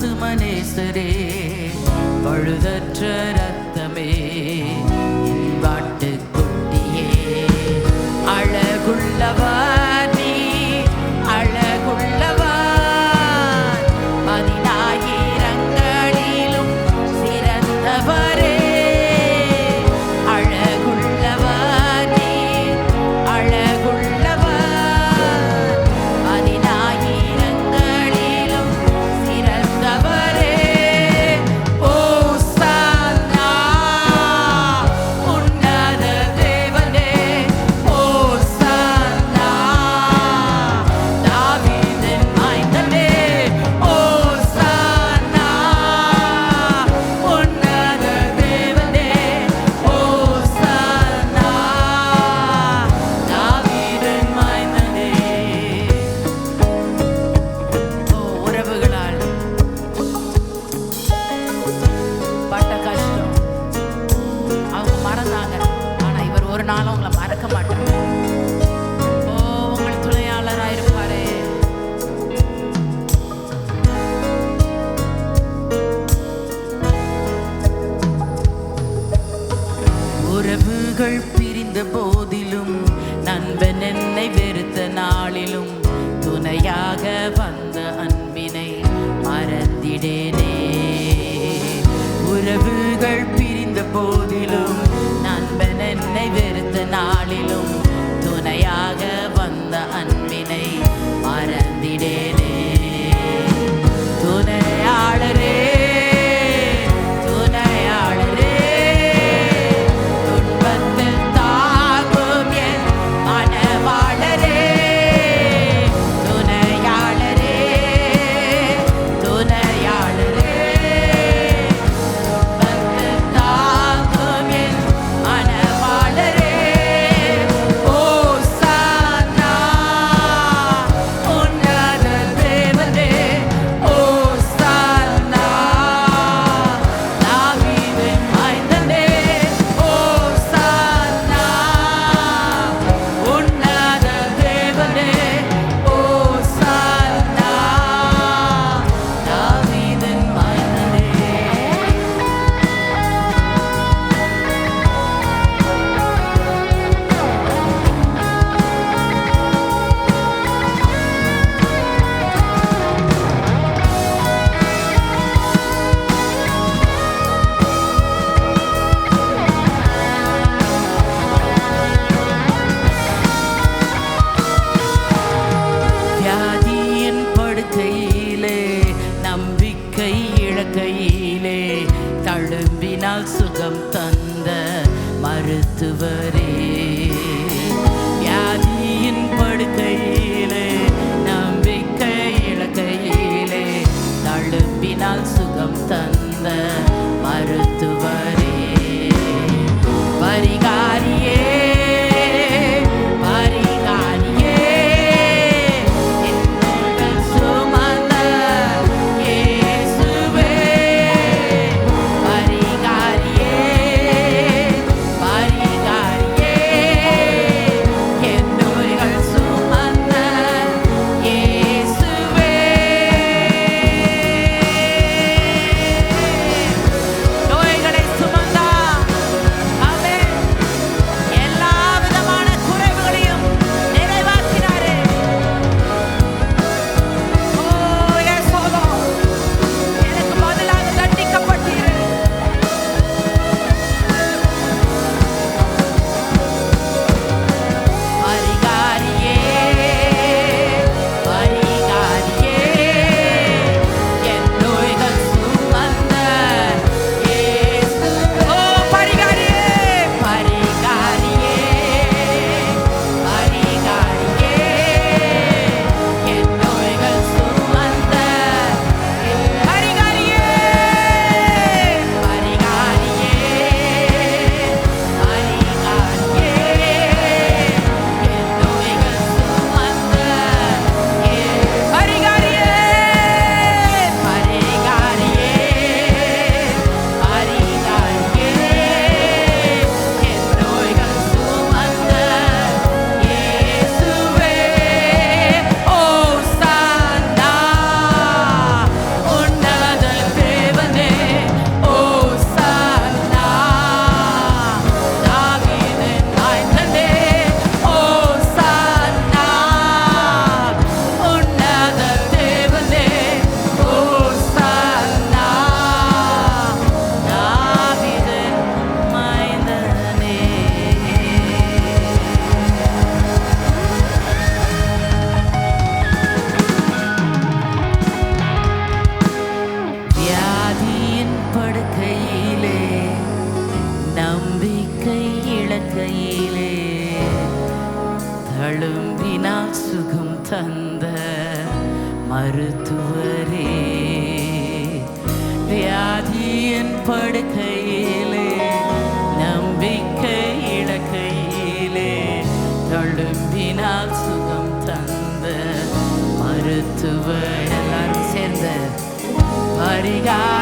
ஆத்துமனேஸ்வரே பழுதற்ற ரத்தமே. உறவுகள் பிரிந்த போதிலும் நண்பன் என்னை வெறுத்த நாளிலும் துணையாக வந்த அன்பினை மறந்திடேனே. உறவுகள் பிரிந்த போதிலும் நண்பன் என்னை வெறுத்த நாளிலும் துணையாக al sol. llorar.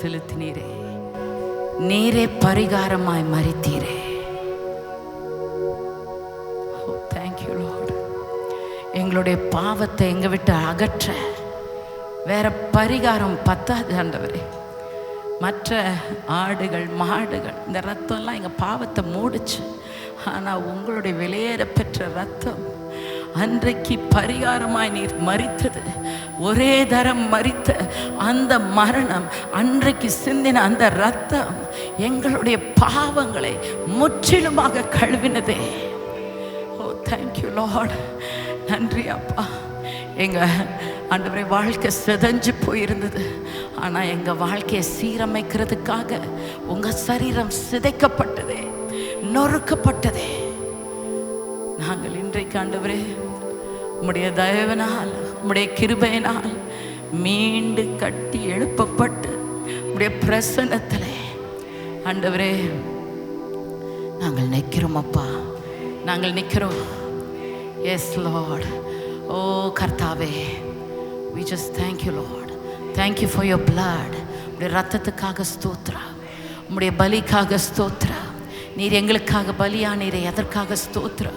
செலுத்தினீரே. நீரே பரிகாரமாய் மறித்தீரே oh, எங்களுடைய பாவத்தை எங்க விட்டு அகற்ற? வேற பரிகாரம் பத்தாது ஆண்டவரே. மற்ற ஆடுகள் மாடுகள் இந்த ரத்தம்லாம் எங்கள் பாவத்தை மூடுச்சு. ஆனால் உங்களுடைய வெளியேற பெற்ற ரத்தம் அன்றைக்கு பரிகாரமாய் நீர் மறித்தது ஒரே தரம் மறித்த அந்த மரணம் அன்றைக்கு சிந்தின அந்த ரத்தம் எங்களுடைய பாவங்களை முற்றிலுமாக கழுவினதே. ஓ தேங்க்யூ லார்ட் நன்றி அப்பா. எங்கள் ஆண்டவரே வாழ்க்கை சிதஞ்சு போயிருந்தது. ஆனால் எங்கள் வாழ்க்கையை சீரமைக்கிறதுக்காக உங்கள் சரீரம் சிதைக்கப்பட்டதே நொறுக்கப்பட்டதே. நாங்கள் இன்றைக்கு ஆண்டவரே உம்முடைய தயவனால் உம்முடைய கிருபையினால் மீண்டு கட்டி எழுப்பப்பட்டு உம்முடைய பிரசன்னத்தில் ஆண்டவரே நாங்கள் நிற்கிறோம் அப்பா. நாங்கள் நிற்கிறோம். எஸ் லார்ட் ஓ கர்த்தாவே we just thank you lord thank you for your blood உடைய ரத்தத்துக்காக ஸ்தோத்ரா. உம்முடைய பலிக்காக ஸ்தோத்ரா. நீர் எங்களுக்காக பலியானீரை எதற்காக ஸ்தோத்ரா.